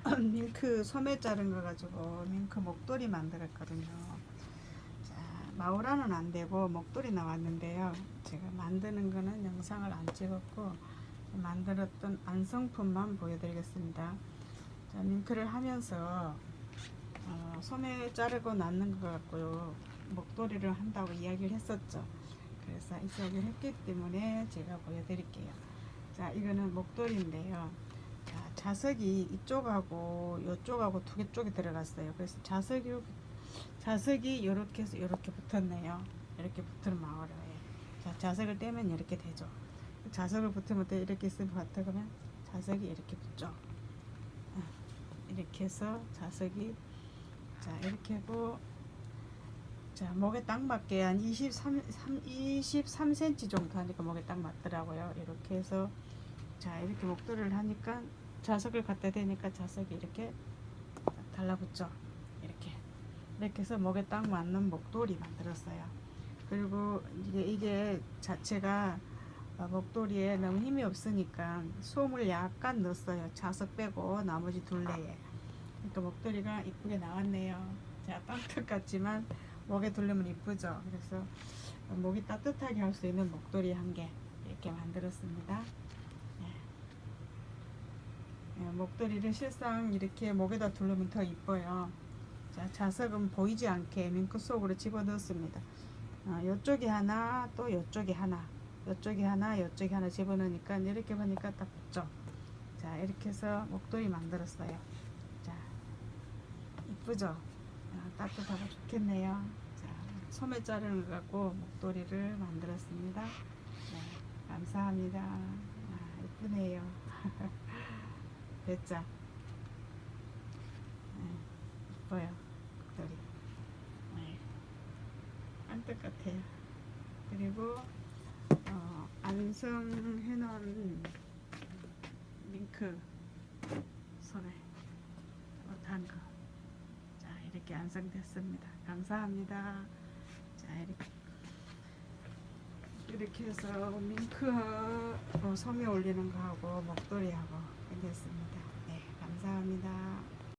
밍크 소매 자른 거 가지고 밍크 목도리 만들었거든요. 자, 마우라는 안 되고 목도리 나왔는데요. 제가 만드는 거는 영상을 안 찍었고 만들었던 완성품만 보여드리겠습니다. 자, 밍크를 하면서 어, 소매 자르고 낳는 것 같고요. 목도리를 한다고 이야기를 했었죠. 그래서 이 이야기를 했기 때문에 제가 보여드릴게요. 자, 이거는 목도리인데요. 자, 자석이 이쪽하고 이쪽하고 두 개 쪽이 들어갔어요. 그래서 자석이 자석이 이렇게 해서 이렇게 붙었네요. 이렇게 붙으면 마오라예요. 자, 자석을 떼면 이렇게 되죠. 자석을 붙으면 또 이렇게 있으면 같아 그러면 자석이 이렇게 붙죠. 아, 이렇게 해서 자석이 자 이렇게 하고 자 목에 딱 맞게 한 23, 3, 23cm 정도 하니까 목에 딱 맞더라고요. 이렇게 해서 자 이렇게 목도리를 하니까 자석을 갖다 대니까 자석이 이렇게 딱 달라붙죠. 이렇게 이렇게 해서 목에 딱 맞는 목도리 만들었어요. 그리고 이게 이게 자체가 어, 목도리에 너무 힘이 없으니까 솜을 약간 넣었어요. 자석 빼고 나머지 둘레에. 그러니까 목도리가 이쁘게 나왔네요. 자, 빵떡 같지만 목에 두르면 이쁘죠. 그래서 목이 따뜻하게 할 수 있는 목도리 한 개 이렇게 만들었습니다. 예. 예, 목도리를 실상 이렇게 목에다 두르면 더 이뻐요. 자, 자석은 보이지 않게 밍크 속으로 집어 넣었습니다. 어, 요쪽에 하나, 또 요쪽에 하나, 요쪽에 하나, 요쪽에 하나 집어 넣으니까 이렇게 보니까 딱 붙죠. 자, 이렇게 해서 목도리 만들었어요. 자, 이쁘죠? 아, 따뜻하고 좋겠네요. 자, 소매 자르는 거 갖고 목도리를 만들었습니다. 네, 감사합니다. 아, 이쁘네요. 됐죠? 네, 이뻐요. 목도리. 네, 안뜰 같아요. 그리고 어, 안성해 놓은 밍크 소매 못한 거. 자, 이렇게 완성됐습니다. 감사합니다. 자, 이렇게. 이렇게 해서 밍크 어, 소매 올리는 거하고 목도리하고 끝냈습니다. 네, 감사합니다.